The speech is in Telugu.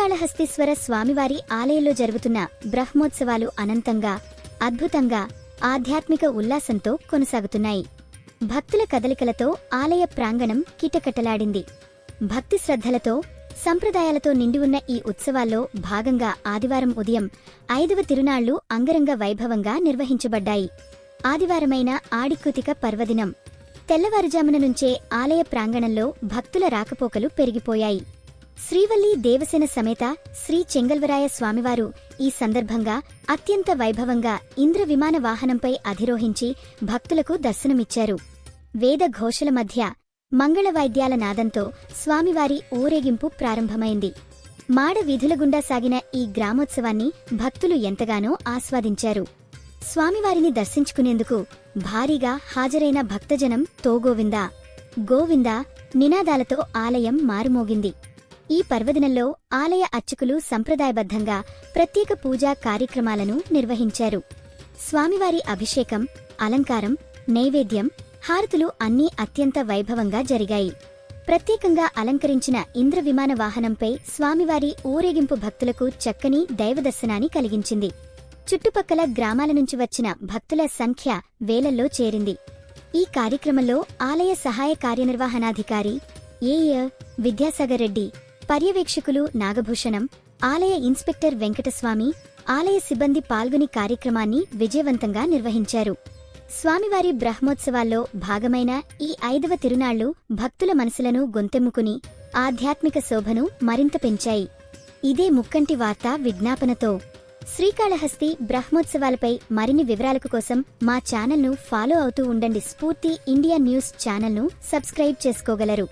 శ్రీకాళహస్తీశ్వర స్వామివారి ఆలయంలో జరుగుతున్న బ్రహ్మోత్సవాలు అనంతంగా అద్భుతంగా ఆధ్యాత్మిక ఉల్లాసంతో కొనసాగుతున్నాయి. భక్తుల కదలికలతో ఆలయ ప్రాంగణం కిటకటలాడింది. భక్తి శ్రద్ధలతో సంప్రదాయాలతో నిండి ఉన్న ఈ ఉత్సవాల్లో భాగంగా ఆదివారం ఉదయం ఐదవ తిరునాళ్ళు అంగరంగ వైభవంగా నిర్వహించబడ్డాయి. ఆదివారమైన ఆడికృతిక పర్వదినం. తెల్లవారుజామున నుంచే ఆలయ ప్రాంగణంలో భక్తుల రాకపోకలు పెరిగిపోయాయి. శ్రీవల్లి దేవసేన సమేత శ్రీ చెంగల్వరాయ స్వామివారు ఈ సందర్భంగా అత్యంత వైభవంగా ఇంద్ర విమాన వాహనంపై అధిరోహించి భక్తులకు దర్శనమిచ్చారు. వేద ఘోషల మధ్య మంగళవాయిద్యాల నాదంతో స్వామివారి ఊరేగింపు ప్రారంభమైంది. మాడ వీధుల గుండా సాగిన ఈ గ్రామోత్సవాన్ని భక్తులు ఎంతగానో ఆస్వాదించారు. స్వామివారిని దర్శించుకునేందుకు భారీగా హాజరైన భక్తజనం తోగోవిందా గోవిందా నినాదాలతో ఆలయం మారుమోగింది. ఈ పర్వదినంలో ఆలయ అర్చకులు సంప్రదాయబద్ధంగా ప్రత్యేక పూజా కార్యక్రమాలను నిర్వహించారు. స్వామివారి అభిషేకం అలంకారం నైవేద్యం హారతులు అన్నీ అత్యంత వైభవంగా జరిగాయి. ప్రత్యేకంగా అలంకరించిన ఇంద్ర విమాన వాహనంపై స్వామివారి ఊరేగింపు భక్తులకు చక్కని దైవదర్శనాన్ని కలిగించింది. చుట్టుపక్కల గ్రామాల నుంచి వచ్చిన భక్తుల సంఖ్య వేలల్లో చేరింది. ఈ కార్యక్రమంలో ఆలయ సహాయ కార్యనిర్వహణాధికారి ఏఎ విద్యాసాగర్ రెడ్డి పర్యవేక్షకులు నాగభూషణం ఆలయ ఇన్స్పెక్టర్ వెంకటస్వామి ఆలయ సిబ్బంది పాల్గొని కార్యక్రమాన్ని విజయవంతంగా నిర్వహించారు. స్వామివారి బ్రహ్మోత్సవాల్లో భాగమైన ఈ ఐదవ తిరునాళ్ళు భక్తుల మనసులను గొంతెమ్ముకుని ఆధ్యాత్మిక శోభను మరింత పెంచాయి. ఇదే ముక్కంటి వార్త విజ్ఞాపనతో. శ్రీకాళహస్తి బ్రహ్మోత్సవాలపై మరిన్ని వివరాలకు కోసం మా ఛానల్ను ఫాలో అవుతూ ఉండండి. స్ఫూర్తి ఇండియా న్యూస్ ఛానల్ను సబ్స్క్రైబ్ చేసుకోగలరు.